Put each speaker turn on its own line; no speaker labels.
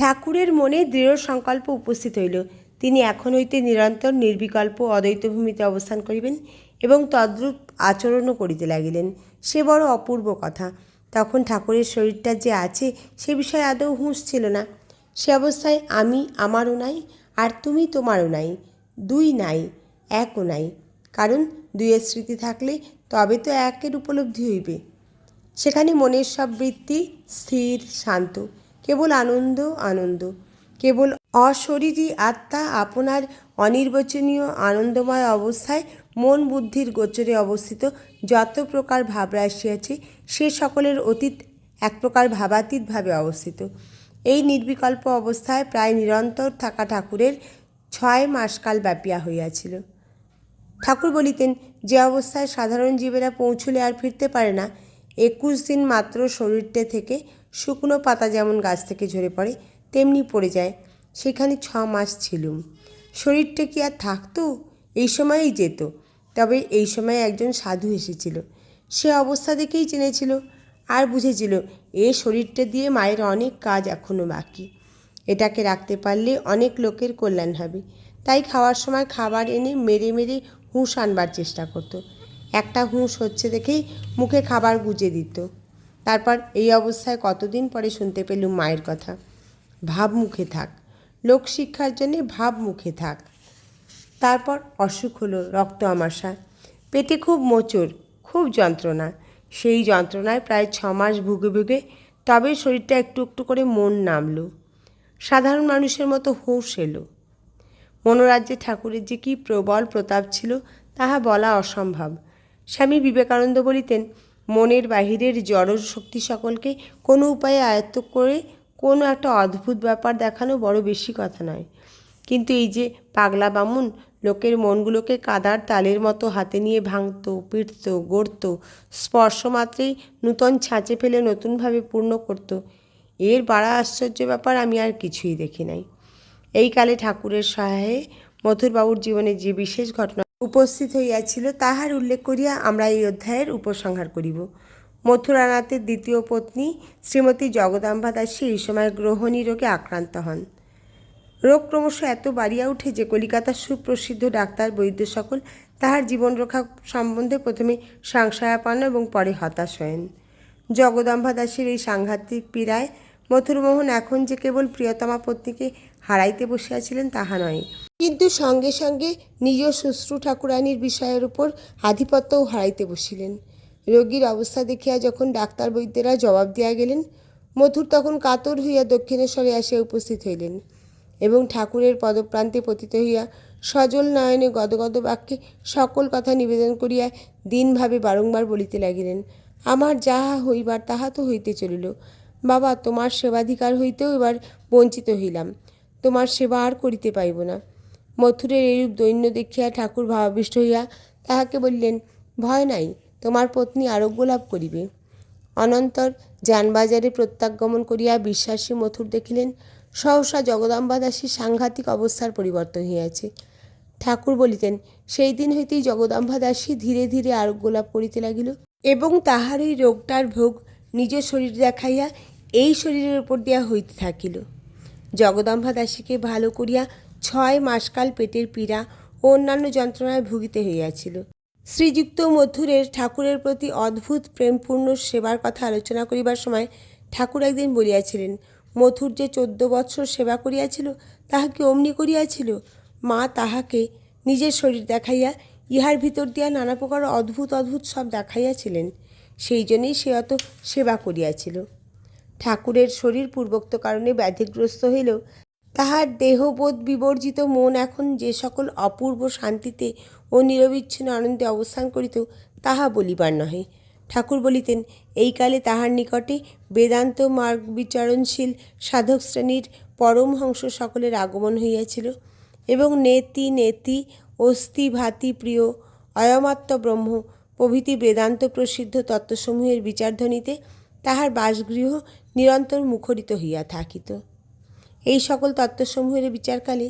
ঠাকুরের মনে দৃঢ় সংকল্প উপস্থিত হইল। তিনি এখন হইতে নিরন্তর নির্বিকল্প অদ্বৈত ভূমিতে অবস্থান করিবেন এবং তদ্রূপ আচরণও করিতে লাগিলেন। সে বড় অপূর্ব কথা। তখন ঠাকুরের শরীরটা যে আছে, সে বিষয়ে আদৌ হুঁশ ছিল না। সে অবস্থায়, আমি আমারও নাই আর তুমি তোমারও নাই। দুই নাই, একও নাই। কারণ দুইয়ের স্মৃতি থাকলে তবে তো একের উপলব্ধি হইবে। সেখানে মনের সব বৃত্তি স্থির, শান্ত। কেবল আনন্দ আনন্দ। কেবল অশরীরী আত্মা আপনার অনির্বচনীয় আনন্দময় অবস্থায় মন বুদ্ধির গোচরে অবস্থিত যত প্রকার ভাবরা আসিয়াছে সে সকলের অতীত এক প্রকার ভাবাতীতভাবে অবস্থিত। এই নির্বিকল্প অবস্থায় প্রায় নিরন্তর থাকা ঠাকুরের ছয় মাসকাল ব্যাপিয়া হইয়াছিল। ঠাকুর বলিতেন, যে অবস্থায় সাধারণ জীবেরা পৌঁছলে আর ফিরতে পারে না, একুশ দিন মাত্র শরীরটা থেকে শুকনো পাতা যেমন গাছ থেকে ঝরে পড়ে, তেমনি পড়ে যায়। সেখানে ছ মাস ছিলুম শরীরটা কি আর থাকতো? এই সময়েই যেত। তবে এই সময় একজন সাধু এসেছিল। সে অবস্থা দেখেই চিনেছিল আর বুঝেছিল, এ শরীরটা দিয়ে মায়ের অনেক কাজ এখনও বাকি। এটাকে রাখতে পারলে অনেক লোকের কল্যাণ হবে। তাই খাওয়ার সময় খাবার এনে মেরে মেরে হুঁশ আনবার চেষ্টা করতো। একটা হুঁশ হচ্ছে দেখেই মুখে খাবার গুজে দিত। তারপর এই অবস্থায় কতদিন পরে শুনতে পেলুম মায়ের কথা? ভাব মুখে থাক লোকশিক্ষার জন্যে ভাব মুখে থাক। তারপর অসুখ হলো, রক্ত আমাশা পেটে খুব মোচড় খুব যন্ত্রণা। সেই যন্ত্রণায় প্রায় ছ মাস ভুগে ভুগে তবে শরীরটা একটু একটু করে মন নামলো। সাধারণ মানুষের মতো হুঁশ এলো। মনোরাজ্যে ঠাকুরের যে কী প্রবল প্রতাপ ছিল, তাহা বলা অসম্ভব। স্বামী বিবেকানন্দ বলিতেন মনের বাহিরের জড় শক্তি সকলকে কোনো উপায়ে আয়ত্ত করে কোনো একটা অদ্ভুত ব্যাপার দেখানো বড় বেশি কথা নয়। কিন্তু এই যে পাগলা বামুন লোকের মনগুলোকে কাদার তালের মতো হাতে নিয়ে ভাঙত, পিটত, গড়ত, স্পর্শ মাত্রেই নূতন ছাঁচে ফেলে নতুনভাবে পূর্ণ করত, এর বাড়া আশ্চর্য ব্যাপার আমি আর কিছুই দেখি নাই। এই কালে ঠাকুরের সহায়ে মথুরবাবুর জীবনে যে বিশেষ ঘটনা উপস্থিত হইয়াছিল, তাহার উল্লেখ করিয়া আমরা এই অধ্যায়ের উপসংহার করিব। মথুরানাথের দ্বিতীয় পত্নী শ্রীমতী জগদাম্বা দাসী এই সময় গ্রহণী রোগে আক্রান্ত হন। রোগ ক্রমশ এত বাড়িয়া উঠে যে কলিকাতার সুপ্রসিদ্ধ ডাক্তার, বৈদ্য সকল তাহার জীবন রক্ষা সম্বন্ধে প্রথমে সংশয়াপন্ন এবং পরে হতাশ হয়েন। জগদম্বা দাসের এই সাংঘাতিক পীড়ায় মথুরমোহন এখন যে কেবল প্রিয়তমা পত্নীকে হারাইতে বসিয়াছিলেন তাহা নয় কিন্তু সঙ্গে সঙ্গে নিজ শ্বশ্রু ঠাকুরানীর বিষয়ের উপর আধিপত্যও হারাইতে বসিলেন। রোগীর অবস্থা দেখিয়া যখন ডাক্তার বৈদ্যেরা জবাব দিয়া গেলেন মথুর তখন কাতর হইয়া দক্ষিণেশ্বরে আসিয়া উপস্থিত হইলেন এবং ঠাকুরের পদপ্রান্তে পতিত হইয়া সজল নয়নে গদগদ বাক্যে সকল কথা নিবেদন করিয়া দিনভাবে বারংবার বলিতে লাগিলেন, আমার যাহা হইবার তাহা তো হইতে চলিল। বাবা, তোমার সেবাধিকার হইতেও এবার বঞ্চিত হইলাম। তোমার সেবা আর করিতে পাইব না। মথুরের এইরূপ দৈন্য দেখিয়া ঠাকুর ভাবাবিষ্ট হইয়া তাহাকে বললেন, ভয় নাই, তোমার পত্নী আরোগ্য লাভ করিবে। অনন্তর যানবাজারে প্রত্যাগমন করিয়া বিশ্বাসী মথুর দেখিলেন, সহসা জগদম্বা দাসীর সাংঘাতিক অবস্থার পরিবর্তন হইয়াছে। ঠাকুর বলিতেন, সেই দিন হইতেই জগদম্বা দাসী ধীরে ধীরে আরোগ্য লাভ করিতে লাগিল এবং তাহার এই রোগটার ভোগ নিজ শরীর দেখাইয়া এই শরীরের উপর দিয়া হইতে থাকিল। জগদম্বা দাসীকে ভালো করিয়া ছয় মাসকাল পেটের পীড়া ও অন্যান্য যন্ত্রণায় ভুগিতে হইয়াছিল। শ্রীযুক্ত মথুরের ঠাকুরের প্রতি অদ্ভুত প্রেমপূর্ণ সেবার কথা আলোচনা করিবার সময় ঠাকুর একদিন বলিয়াছিলেন, মথুর যে চোদ্দ বৎসর সেবা করিয়াছিল, তাহা কি অমনি করিয়াছিল? মা তাহাকে নিজের শরীর দেখাইয়া ইহার ভিতর দিয়া নানা প্রকার অদ্ভুত অদ্ভুত সব দেখাইয়াছিলেন, সেই জন্যই সে অত সেবা করিয়াছিল। ঠাকুরের শরীর পূর্বোক্ত কারণে ব্যাধিগ্রস্ত হইলেও তাহার দেহবোধ বিবর্জিত মন এখন যে সকল অপূর্ব শান্তিতে ও নিরবিচ্ছিন্ন আনন্দে অবস্থান করিত, তাহা বলিবার নহে। ঠাকুর বলিতেন, এই কালে তাহার নিকটে বেদান্ত মার্গ বিচারণশীল সাধক শ্রেণির পরমহংস সকলের আগমন হইয়াছিল এবং নেতি নেতি অস্থি ভাতি প্রিয় অয়মাত্ম ব্রহ্ম প্রভৃতি বেদান্ত প্রসিদ্ধ তত্ত্বসমূহের বিচারধ্বনিতে তাহার বাসগৃহ নিরন্তর মুখরিত হইয়া থাকিত। এই সকল তত্ত্বসমূহের বিচারকালে